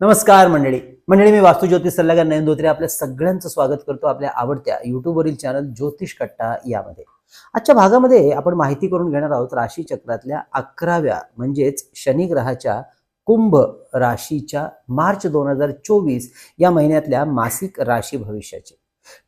नमस्कार मंडळी. मंडळी मी वास्तू ज्योतिष सल्लागार नयन धोत्रे. आपल्या सगळ्यांचं स्वागत करतो आपल्या आवडत्या युट्यूबवरील चॅनल ज्योतिष कट्टा यामध्ये. आजच्या भागामध्ये आपण माहिती करून घेणार आहोत राशी चक्रातल्या अकराव्या म्हणजेच शनी ग्रहाच्या कुंभ राशीच्या मार्च दोन हजार चोवीस या महिन्यातल्या मासिक राशी भविष्याची.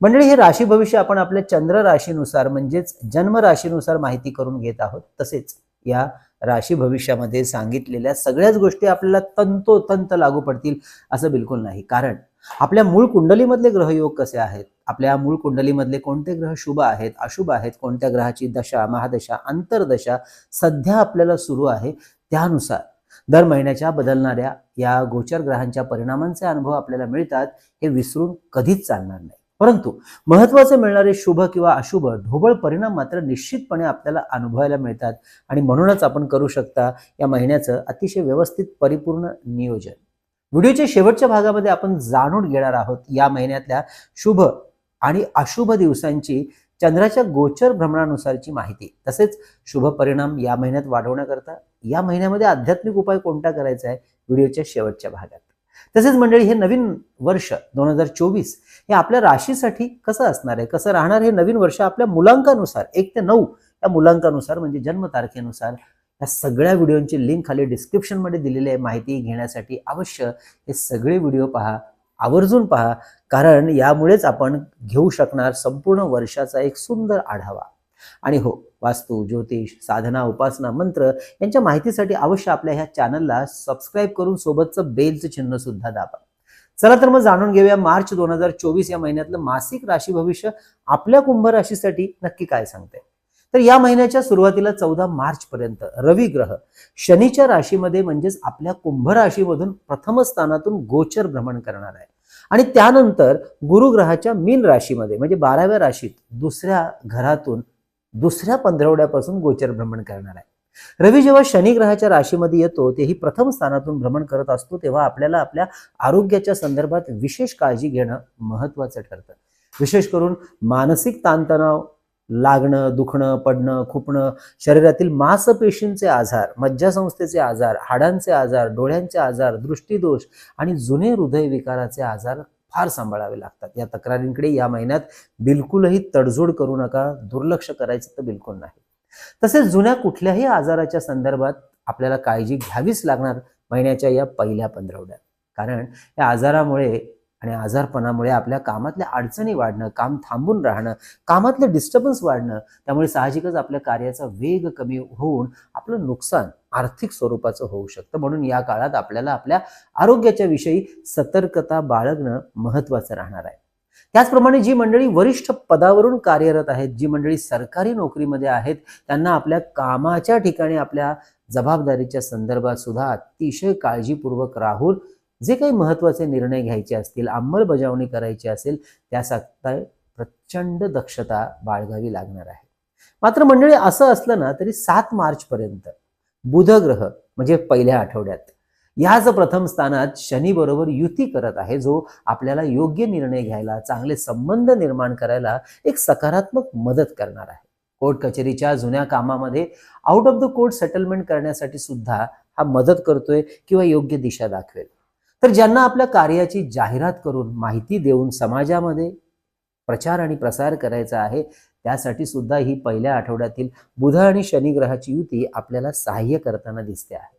मंडळी हे राशी भविष्य आपण आपल्या चंद्र राशीनुसार म्हणजेच जन्म राशीनुसार माहिती करून घेत आहोत. तसेच या राशी भविष्यामध्ये सांगितलेल्या सगळ्याच गोष्टी आपल्याला तंतोतंत लागू पडतील असं बिलकुल नाही. कारण आपल्या मूळ कुंडलीमधले ग्रहयोग कसे आहेत? आपल्या मूळ कुंडलीमधले कोणते ग्रह शुभ आहेत अशुभ आहेत? कोणत्या ग्रहाची दशा महादशा अंतरदशा सध्या आपल्याला सुरू आहे त्यानुसार. दर महिन्याच्या बदलणाऱ्या या गोचर ग्रहांच्या परिणामांचे अनुभव आपल्याला मिळतात हे विसरून कधीच चालणार नाही. परंतु महत्त्वाचे मिळणारे शुभ किंवा अशुभ ढोबळ परिणाम मात्र निश्चितपणे आपल्याला अनुभवायला मिळतात. आणि म्हणूनच आपण करू शकता या महिन्याचं अतिशय व्यवस्थित परिपूर्ण नियोजन. व्हिडिओच्या शेवटच्या भागामध्ये आपण जाणून घेणार आहोत या महिन्यातल्या शुभ आणि अशुभ दिवसांची चंद्राच्या गोचर भ्रमणानुसारची माहिती. तसेच शुभ परिणाम या महिन्यात वाढवण्याकरता या महिन्यामध्ये आध्यात्मिक उपाय कोणता करायचा आहे? व्हिडिओच्या शेवटच्या भागात. तसेच मंडळी हे नवीन वर्ष दोन हजार चोवीस हे आपल्या राशीसाठी कसं असणार आहे? कसं राहणार हे नवीन वर्ष आपल्या मुलांकानुसार? एक ते नऊ या मुलांकानुसार म्हणजे जन्मतारखेनुसार या सगळ्या व्हिडिओची लिंक खाली डिस्क्रिप्शनमध्ये दिलेली आहे. माहिती घेण्यासाठी अवश्य हे सगळे व्हिडिओ पहा आवर्जून पहा कारण यामुळेच आपण घेऊ शकणार संपूर्ण वर्षाचा एक सुंदर आढावा. आणि हो वास्तू ज्योतिष साधना उपासना मंत्र यांच्या माहितीसाठी अवश्य आपल्या ह्या चॅनलला सबस्क्राईब करून सोबतचं बेलचं चिन्ह सुद्धा दाबा. चला तर मग जाणून घेऊया मार्च दोन हजार चोवीस या महिन्यातलं मासिक राशी भविष्य आपल्या कुंभ राशीसाठी नक्की काय सांगते तर या महिन्याच्या सुरुवातीला चौदा मार्च पर्यंत रवी ग्रह शनीच्या राशीमध्ये म्हणजेच आपल्या कुंभ राशीमधून प्रथम स्थानातून गोचर भ्रमण करणार आहे. आणि त्यानंतर गुरु ग्रहाच्या मीन राशीमध्ये म्हणजे बाराव्या राशीत दुसऱ्या घरातून दुसऱ्या पंधरवड्यापासून गोचर भ्रमण करणार आहे. रवी जेव्हा शनी ग्रहाच्या राशीमध्ये येतो तेही प्रथम स्थानातून भ्रमण करत असतो तेव्हा आपल्याला आपल्या आरोग्याच्या संदर्भात विशेष काळजी घेणं महत्वाचं ठरतं. विशेष करून मानसिक ताणतणाव लागणं दुखणं पडणं खुपणं शरीरातील मांसपेशींचे आजार मज्जासंस्थेचे आजार हाडांचे आजार डोळ्यांचे आजार दृष्टीदोष आणि जुने हृदयविकाराचे आजार फार सांभाळावे लागतात. या तक्रारींकडे या महिन्यात बिलकुलही तडजोड करू नका दुर्लक्ष करायचं तर बिलकुल नाही. तसेच जुन्या कुठल्याही आजाराच्या संदर्भात आपल्याला काळजी घ्यावीच लागणार महिन्याच्या या पहिल्या पंधरवड्यात. कारण या आजारामुळे आणि आजारपणामुळे आपल्या कामातल्या अडचणी वाढणं काम थांबून राहणं कामातलं डिस्टर्बन्स वाढणं त्यामुळे साहजिकच आपल्या कार्याचा वेग कमी होऊन आपलं नुकसान आर्थिक स्वरूपाचं होऊ शकतं. म्हणून या काळात आपल्याला आपल्या आरोग्याच्या विषयी सतर्कता बाळगणं महत्वाचं राहणार आहे. त्याचप्रमाणे जी मंडळी वरिष्ठ पदावरून कार्यरत आहेत जी मंडळी सरकारी नोकरीमध्ये आहेत त्यांना आपल्या कामाच्या ठिकाणी आपल्या जबाबदारीच्या संदर्भात सुद्धा अतिशय काळजीपूर्वक राहून जे काही महत्त्वाचे निर्णय घ्यायचे असतील अंमलबजावणी करायची असेल त्यासाठी प्रचंड दक्षता बाळगावी लागणार आहे. मात्र मंडळी असं असलं ना तरी सात मार्चपर्यंत बुध ग्रह म्हणजे पहिल्या आठवड्यात. याच प्रथम स्थानात शनी बरोबर युती करत आहे जो आपल्याला योग्य निर्णय घ्यायला चांगले संबंध निर्माण करायला एक सकारात्मक मदत करणार आहे. कोर्ट कचेरीच्या जुन्या कामामध्ये out of the court settlement करण्यासाठी सुद्धा हा मदत करतोय किंवा योग्य दिशा दाखवेल. तर ज्यांना आपल्या कार्याची जाहिरात करून माहिती देऊन समाजामध्ये प्रचार आणि प्रसार करायचा आहे त्यासाठी सुद्धा ही पहिल्या आठवड्यातील बुध आणि शनी ग्रहाची युती आपल्याला सहाय्य करताना दिसते आहे.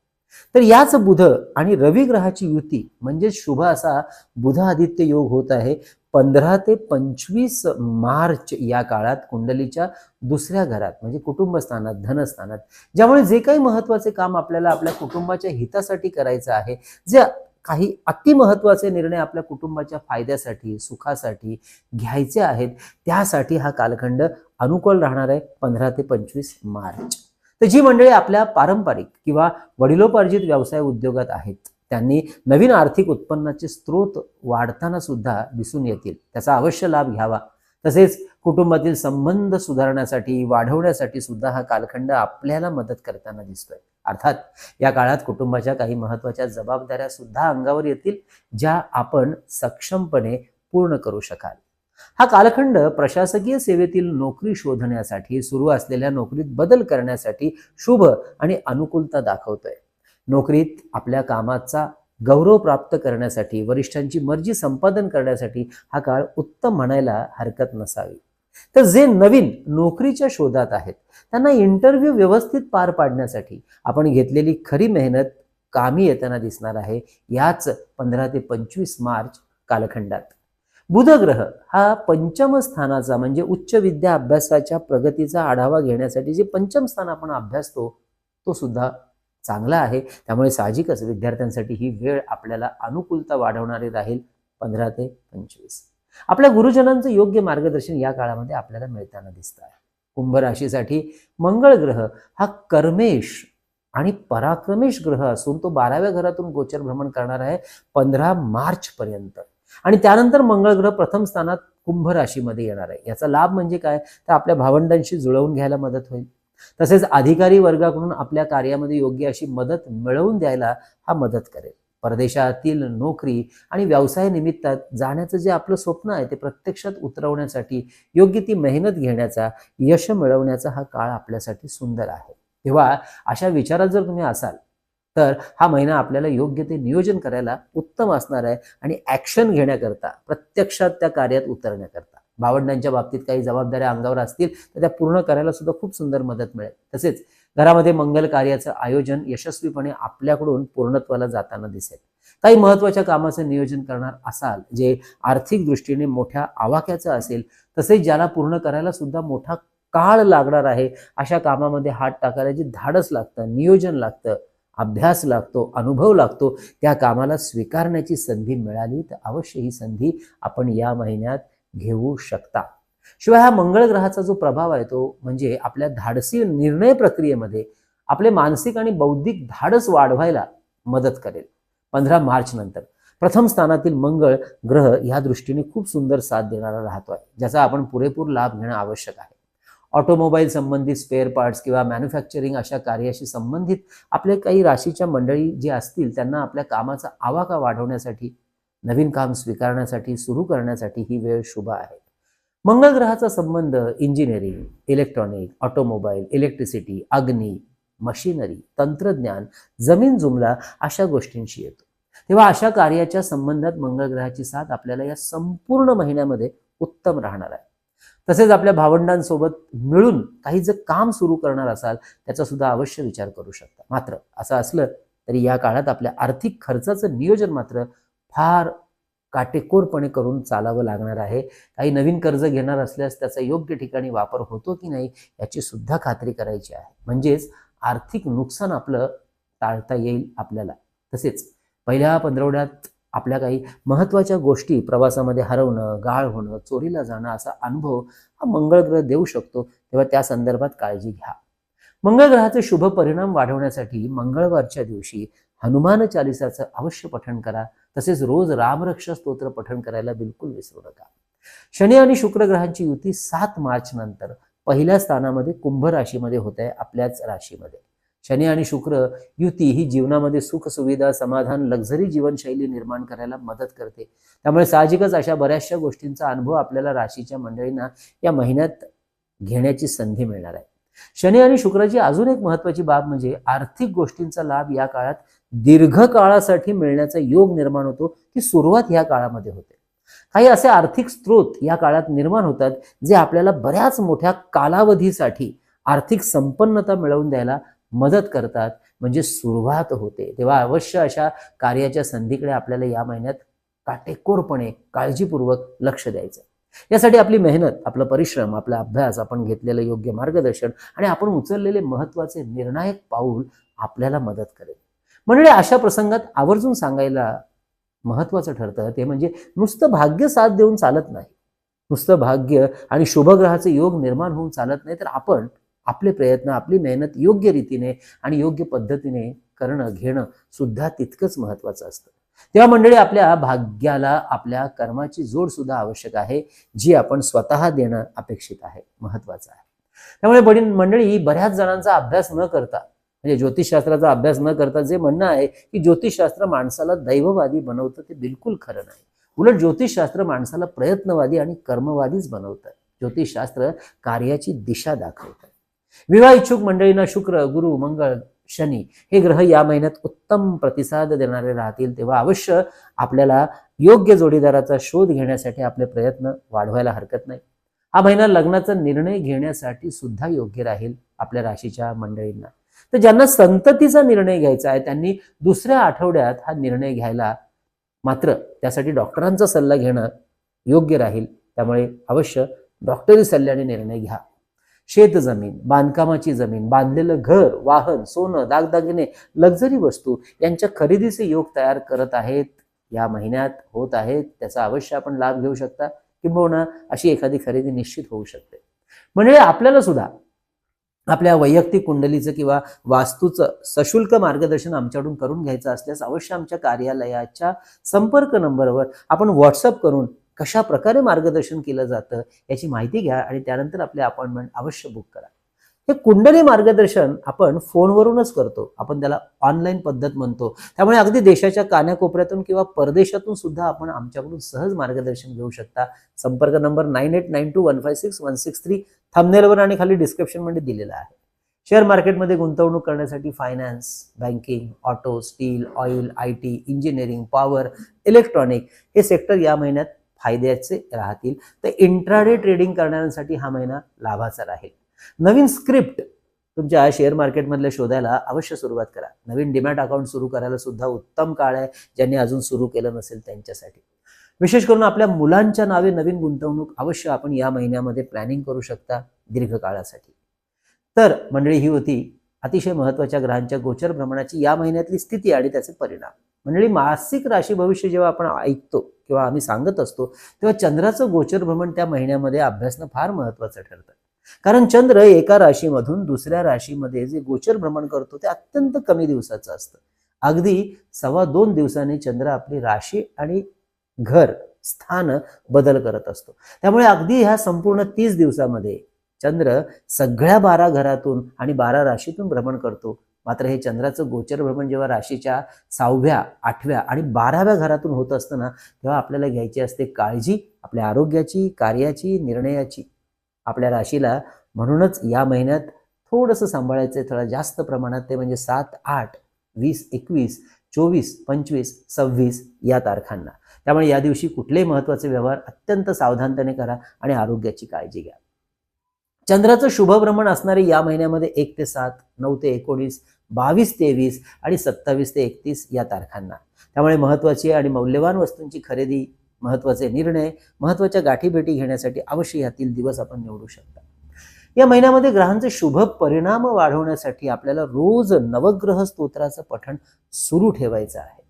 तर याच बुध आणि रवी ग्रहाची युती म्हणजे शुभ असा बुध आदित्य योग होत आहे पंधरा ते पंचवीस मार्च या काळात कुंडलीच्या दुसऱ्या घरात म्हणजे कुटुंबस्थानात धनस्थानात ज्यामुळे जे काही महत्त्वाचे काम आपल्याला आपल्या कुटुंबाच्या हितासाठी करायचं आहे जे काही अतिमहत्वाचे निर्णय आपल्या कुटुंबाच्या फायद्यासाठी सुखासाठी घ्यायचे आहेत त्यासाठी हा कालखंड अनुकूल राहणार आहे पंधरा ते पंचवीस मार्च. तर जी मंडळी आपल्या पारंपरिक किंवा वडिलोपार्जित व्यवसाय उद्योगात आहेत त्यांनी नवीन आर्थिक उत्पन्नाचे स्रोत वाढताना सुद्धा दिसून येतील त्याचा अवश्य लाभ घ्यावा. तसेच कुटुंबातील संबंध सुधारण्यासाठी वाढवण्यासाठी सुद्धा हा कालखंड आपल्याला मदत करताना दिसतोय. अर्थात या काळात कुटुंबाच्या काही महत्त्वाच्या जबाबदाऱ्या सुद्धा अंगावर येतील ज्या आपण सक्षमपणे पूर्ण करू शकाल. हा कालखंड प्रशासकीय सेवेतील नोकरी शोधण्यासाठी सुरू असलेल्या नोकरीत बदल करण्यासाठी शुभ आणि अनुकूलता दाखवतोय. नोकरीत आपल्या कामाचा गौरव प्राप्त करण्यासाठी वरिष्ठांची मर्जी संपादन करण्यासाठी हा काळ उत्तम म्हणायला हरकत नसावी. तर जे नवीन नोकरीच्या शोधात आहेत त्यांना इंटरव्ह्यू व्यवस्थित पार पाडण्यासाठी आपण घेतलेली खरी मेहनत कामी येताना दिसणार आहे याच पंधरा ते पंचवीस मार्च कालखंडात. बुधग्रह हा पंचम स्थानाचा म्हणजे उच्च विद्या अभ्यासाच्या प्रगतीचा आढावा घेण्यासाठी जे पंचम स्थान आपण अभ्यासतो तो सुद्धा चांगला आहे. त्यामुळे साहजिकच विद्यार्थ्यांसाठी ही वेळ आपल्याला अनुकूलता वाढवणारी राहील पंधरा ते पंचवीस. आपल्या गुरुजनांचं योग्य मार्गदर्शन या काळामध्ये आपल्याला मिळताना दिसतं आहे कुंभ राशीसाठी मंगळ ग्रह हा कर्मेश आणि पराक्रमेश ग्रह असून तो बाराव्या घरातून गोचर भ्रमण करणार आहे पंधरा मार्च पर्यंत. आणि त्यानंतर मंगळ ग्रह प्रथम स्थानात कुंभ राशीमध्ये येणार आहे. याचा लाभ म्हणजे काय? तर आपल्या भावंडांशी जुळवून घ्यायला मदत होईल. तसेच अधिकारी वर्गाकडून आपल्या कार्यामध्ये योग्य अशी मदत मिळवून द्यायला हा मदत करेल. परदेशातील नोकरी आणि व्यवसाय निमित्तात जाण्याचं जे आपलं स्वप्न आहे ते प्रत्यक्षात उतरवण्यासाठी योग्य ती मेहनत घेण्याचा यश मिळवण्याचा हा काळ आपल्यासाठी सुंदर आहे. तेव्हा अशा विचारात जर तुम्ही असाल तर हा महिना आपल्याला योग्य ते नियोजन करायला उत्तम असणार आहे आणि ॲक्शन घेण्याकरता प्रत्यक्षात त्या कार्यात उतरण्याकरता. भावंडांच्या बाबतीत काही जबाबदाऱ्या अंगावर असतील तर त्या पूर्ण करायला सुद्धा खूप सुंदर मदत मिळेल. तसेच घरामध्ये मंगल कार्याचं आयोजन यशस्वीपणे आपल्याकडून पूर्णत्वाला जाताना दिसेल. काही महत्त्वाच्या कामाचं नियोजन करणार असाल जे आर्थिक दृष्टीने मोठ्या आवाक्याचं असेल तसेच ज्याला पूर्ण करायला सुद्धा मोठा काळ लागणार आहे अशा कामामध्ये हात टाकायला जे धाडस लागतं नियोजन लागतं अभ्यास लागतो अनुभव लागतो त्या कामाला स्वीकारण्याची संधी मिळाली तर अवश्य ही संधी आपण या महिन्यात घेऊ शकता. शिवाय हा मंगळ ग्रहाचा जो प्रभाव आहे तो म्हणजे आपल्या धाडसी निर्णय प्रक्रियेमध्ये आपले मानसिक आणि बौद्धिक धाडस वाढवायला मदत करेल. पंधरा मार्च नंतर. प्रथम स्थानातील मंगळ ग्रह या दृष्टीने खूप सुंदर साथ देणारा राहतो आहे ज्याचा आपण पुरेपूर लाभ घेणं आवश्यक आहे. ऑटोमोबाईल संबंधित स्पेअर पार्ट्स किंवा मॅन्युफॅक्चरिंग अशा कार्याशी संबंधित आपले काही राशीच्या मंडळी जे असतील त्यांना आपल्या कामाचा आवाका वाढवण्यासाठी नवीन काम स्वीकारण्यासाठी सुरू करण्यासाठी ही वेळ शुभ आहे. मंगळ ग्रहाचा संबंध इंजिनिअरिंग इलेक्ट्रॉनिक ऑटोमोबाईल इलेक्ट्रिसिटी अग्नी मशिनरी तंत्रज्ञान जमीन जुमला अशा गोष्टींशी येतो. तेव्हा अशा कार्याच्या संबंधात मंगळ ग्रहाची साथ आपल्याला या संपूर्ण महिन्यामध्ये उत्तम राहणार आहे. तसेच आपल्या भावंडांसोबत मिळून काही जर काम सुरू करणार असाल त्याचा सुद्धा अवश्य विचार करू शकता. मात्र असं असलं तरी या काळात आपल्या आर्थिक खर्चाचं नियोजन मात्र फार काटेकोरपणे करून चालावं लागणार आहे. काही नवीन कर्ज घेणार असल्यास त्याचा योग्य ठिकाणी वापर होतो की नाही याची सुद्धा खात्री करायची आहे. म्हणजेच आर्थिक नुकसान आपलं टाळता येईल आपल्याला. तसेच पहिल्या पंधरवड्यात आपल्या काही महत्त्वाच्या गोष्टी प्रवासामध्ये हरवणं गाळ होणं चोरीला जाणं असा अनुभव हा मंगळ ग्रह देऊ शकतो. तेव्हा त्या संदर्भात काळजी घ्या. मंगळ ग्रहाचे शुभ परिणाम वाढवण्यासाठी मंगळवारच्या दिवशी हनुमान चालिसाचं अवश्य पठण करा. तसेच रोज रामरक्षा स्तोत्र पठण करायला बिलकुल विसरू नका. शनी आणि शुक्र ग्रहांची युती सात मार्च नंतर पहिल्या स्थानामध्ये कुंभ राशीमध्ये होत आहे आपल्याच राशीमध्ये. शनी आणि शुक्र युती ही जीवनामध्ये सुख सुविधा समाधान लक्झरी जीवनशैली निर्माण करायला मदत करते. त्यामुळे साहजिकच अशा बऱ्याचशा गोष्टींचा अनुभव आपल्याला राशीच्या मंडळींना या महिन्यात घेण्याची संधी मिळणार आहे. शनी आणि शुक्राची अजून एक महत्वाची बाब म्हणजे आर्थिक गोष्टींचा लाभ या काळात दीर्घ काळासाठी मिळण्याचा योग निर्माण होतो की सुरुवात या काळामध्ये होते. काही असे आर्थिक स्रोत या काळात निर्माण होतात जे आपल्याला बऱ्याच मोठ्या कालावधीसाठी आर्थिक संपन्नता मिळवून द्यायला मदत करतात म्हणजे सुरुवात होते. तेव्हा अवश्य अशा कार्याच्या संधीकडे आपल्याला या महिन्यात काटेकोरपणे काळजीपूर्वक लक्ष द्यायचं. यासाठी आपली मेहनत आपला परिश्रम आपला अभ्यास आपण घेतलेलं योग्य मार्गदर्शन आणि आपण उचललेले महत्त्वाचे निर्णायक पाऊल आपल्याला मदत करेल. म्हणजे अशा प्रसंगात आवर्जून सांगायला महत्वाचं ठरतं. ते म्हणजे नुसतं भाग्य साथ देऊन चालत नाही. नुसतं भाग्य आणि शुभग्रहाचे योग निर्माण होऊन चालत नाही तर आपण आपले प्रयत्न आपली मेहनत योग्य रीतीने आणि योग्य पद्धतीने करणं घेणं सुद्धा तितकंच महत्वाचं असतं. तेव्हा मंडळी आपल्या भाग्याला आपल्या कर्माची जोड सुद्धा आवश्यक आहे जी आपण स्वतः देणं अपेक्षित आहे महत्वाचं आहे. त्यामुळे बडी मंडळी बऱ्याच जणांचा अभ्यास न करता म्हणजे ज्योतिषशास्त्राचा अभ्यास न करता जे म्हणणं आहे की ज्योतिषशास्त्र माणसाला दैववादी बनवतं ते बिलकुल खरं नाही. उलट ज्योतिषशास्त्र माणसाला प्रयत्नवादी आणि कर्मवादीच बनवतं. ज्योतिषशास्त्र कार्याची दिशा दाखवतं. विवाह इच्छुक मंडळींना शुक्र गुरु मंगळ शनी हे ग्रह या महिन्यात उत्तम प्रतिसाद देणारे राहतील तेव्हा अवश्य आपल्याला योग्य जोडीदाराचा शोध घेण्यासाठी आपले प्रयत्न वाढवायला हरकत नाही. हा महिना लग्नाचा निर्णय घेण्यासाठी सुद्धा योग्य राहील आपल्या राशीच्या मंडळींना. तर ज्यांना संततीचा निर्णय घ्यायचा आहे त्यांनी दुसऱ्या आठवड्यात हा निर्णय घ्यायला मात्र त्यासाठी डॉक्टरांचा सल्ला घेणं योग्य राहील. त्यामुळे अवश्य डॉक्टरी सल्ल्याने निर्णय घ्या. शेत जमीन बांधकामाची जमीन बांधलेलं घर वाहन सोनं दागदागिने लक्झरी वस्तू यांच्या खरेदीचे योग तयार करत आहेत. या महिन्यात होत आहेत. त्याचा अवश्य आपण लाभ घेऊ शकता. किंबहुना अशी एखादी खरेदी निश्चित होऊ शकते. म्हणजे आपल्याला सुद्धा आपल्या वैयक्तिक कुंडलीचं किंवा वास्तूचं सशुल्क मार्गदर्शन आमच्याकडून करून घ्यायचं असल्यास अवश्य आमच्या कार्यालयाच्या संपर्क नंबरवर आपण व्हॉट्सअप करून कशा प्रकारे मार्गदर्शन केलं जातं याची माहिती घ्या आणि त्यानंतर आपले अपॉइंटमेंट अवश्य बुक करा. हे कुंडली मार्गदर्शन आपण फोनवरूनच करतो. आपण त्याला ऑनलाईन पद्धत म्हणतो. त्यामुळे अगदी देशाच्या कानाकोपऱ्यातून किंवा परदेशातून सुद्धा आपण आमच्याकडून सहज मार्गदर्शन घेऊ शकता. संपर्क number nine eight nine two one five six one six three थमनेलवर आणि खाली डिस्क्रिप्शनमध्ये दिलेला आहे. शेअर मार्केटमध्ये गुंतवणूक करण्यासाठी finance banking auto steel oil I T engineering power electronic हे सेक्टर या महिन्यात फायद्याचे राहतील. तर इंट्राडे ट्रेडिंग करणाऱ्यांसाठी हा महिना लाभाचा राहील. नवीन स्क्रिप्ट तुमच्या शेअर मार्केटमधल्या शोधायला अवश्य सुरुवात करा. नवीन डिमॅट अकाउंट सुरू करायला सुद्धा उत्तम काळ आहे ज्यांनी अजून सुरू केलं नसेल त्यांच्यासाठी. विशेष करून आपल्या मुलांच्या नावे नवीन गुंतवणूक अवश्य आपण या महिन्यामध्ये प्लॅनिंग करू शकता दीर्घकाळासाठी. तर मंडळी ही होती अतिशय महत्त्वाच्या ग्रहांच्या गोचर भ्रमणाची या महिन्यातली स्थिती आणि त्याचे परिणाम. मंडळी मासिक राशी भविष्य जेव्हा आपण ऐकतो किंवा आम्ही सांगत असतो तेव्हा चंद्राचं गोचर भ्रमण त्या महिन्यामध्ये अभ्यासणं फार महत्वाचं ठरतं. कारण चंद्र एका राशीमधून दुसऱ्या राशीमध्ये जे गोचर भ्रमण करतो ते अत्यंत कमी दिवसाचं असतं. अगदी सव्वा दोन दिवसांनी चंद्र आपली राशी आणि घर स्थान बदल करत असतो. त्यामुळे अगदी ह्या संपूर्ण तीस दिवसामध्ये चंद्र सगळ्या बारा घरातून आणि बारा राशीतून भ्रमण करतो. मात्र हे चंद्राचं गोचर भ्रमण जेव्हा राशीच्या सहाव्या आठव्या आणि बाराव्या घरातून होत असतं ना तेव्हा आपल्याला घ्यायची असते काळजी आपल्या आरोग्याची कार्याची निर्णयाची. आपल्या राशीला. म्हणूनच या महिन्यात थोडंसं सांभाळायचं आहे थोडा जास्त प्रमाणात ते म्हणजे सात आठ वीस एकवीस चोवीस पंचवीस सव्वीस या तारखांना. त्यामुळे या दिवशी कुठलेही महत्त्वाचे व्यवहार अत्यंत सावधानतेने करा आणि आरोग्याची काळजी घ्या. चंद्राचं शुभभ्रमण असणारे या महिन्यामध्ये एक ते सात नऊ ते एकोणीस बावीस ते वीस आणि सत्तावीस ते एकतीस या तारखांना. त्यामुळे महत्त्वाची आणि मौल्यवान वस्तूंची खरेदी महत्त्वाचे निर्णय महत्त्वाच्या गाठीभेटी घेण्यासाठी अवश्य यातील दिवस आपण निवडू शकता. या महिन्यामध्ये ग्रहांचे शुभ परिणाम वाढवण्यासाठी आपल्याला रोज नवग्रह स्तोत्राचं पठण सुरू ठेवायचं आहे.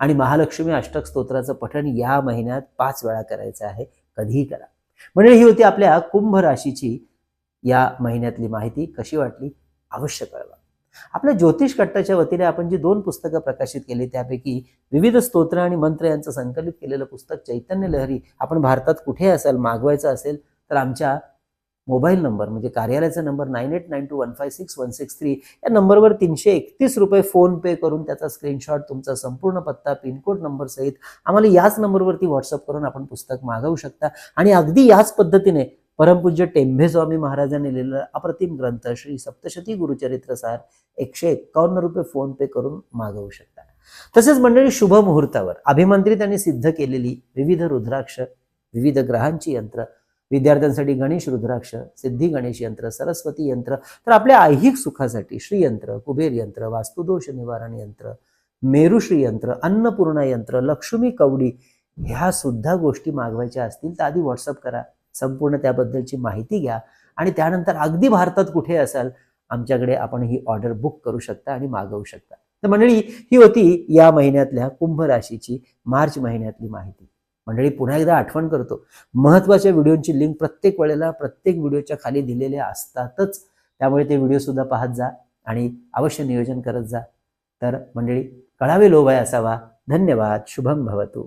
आणि महालक्ष्मी अष्टक स्तोत्राचं पठण या महिन्यात पाच वेळा करायचं आहे कधीही करा. म्हणजे ही होती आपल्या कुंभ राशीची या महिन्यातली माहिती. कशी वाटली? अवश्य कळवा. आपल्या ज्योतिष कट्टाच्या वतीने आपण जी दोन पुस्तकं प्रकाशित केली त्यापैकी विविध स्तोत्र आणि मंत्र यांचं संकलित केलेलं पुस्तक चैतन्य लहरी आपण भारतात कुठे असाल मागवायचं असेल तर आमच्या मोबाईल नंबर म्हणजे कार्यालयाचा number nine eight nine two one five six one six three या नंबरवर तीनशे एकतीस रुपये फोन पे करून त्याचा स्क्रीनशॉट तुमचा संपूर्ण पत्ता पिनकोड नंबर सहित आम्हाला याच नंबरवरती व्हॉट्सअप करून आपण पुस्तक मागवू शकता. आणि अगदी याच पद्धतीने परमपूज्य टेंभे स्वामी महाराजांनी लिहिलेला अप्रतिम ग्रंथ श्री सप्तशती गुरुचरित्र सार एकशे एक्कावन्न रुपये फोन पे करून मागवू शकता. तसेच मंडळी शुभ मुहूर्तावर अभिमंत्रित आणि सिद्ध केलेली विविध रुद्राक्ष विविध ग्रहांची यंत्र विद्यार्थ्यांसाठी गणेश रुद्राक्ष सिद्धी गणेश यंत्र सरस्वती यंत्र तर आपल्या ऐहिक सुखासाठी श्रीयंत्र कुबेर यंत्र वास्तुदोष निवारण यंत्र मेरुश्री यंत्र अन्नपूर्णा यंत्र लक्ष्मी कवडी ह्या सुद्धा गोष्टी मागवायच्या असतील तर आधी व्हॉट्सअप करा. संपूर्ण त्याबद्दलची माहिती घ्या. आणि त्यानंतर अगदी भारतात कुठे असाल आमच्याकडे आपण ही ऑर्डर बुक करू शकता आणि मागवू शकता. तर मंडळी ही होती या महिन्यातल्या कुंभ राशीची मार्च महिन्यातली माहिती. मंडळी पुन्हा एकदा आठवण करतो महत्त्वाच्या व्हिडिओची लिंक प्रत्येक वेळेला प्रत्येक व्हिडिओच्या खाली दिलेल्या असतातच. त्यामुळे ते व्हिडिओ सुद्धा पाहत जा आणि अवश्य नियोजन करत जा. तर मंडळी कळावे लोभय असावा. धन्यवाद. शुभम भवतू.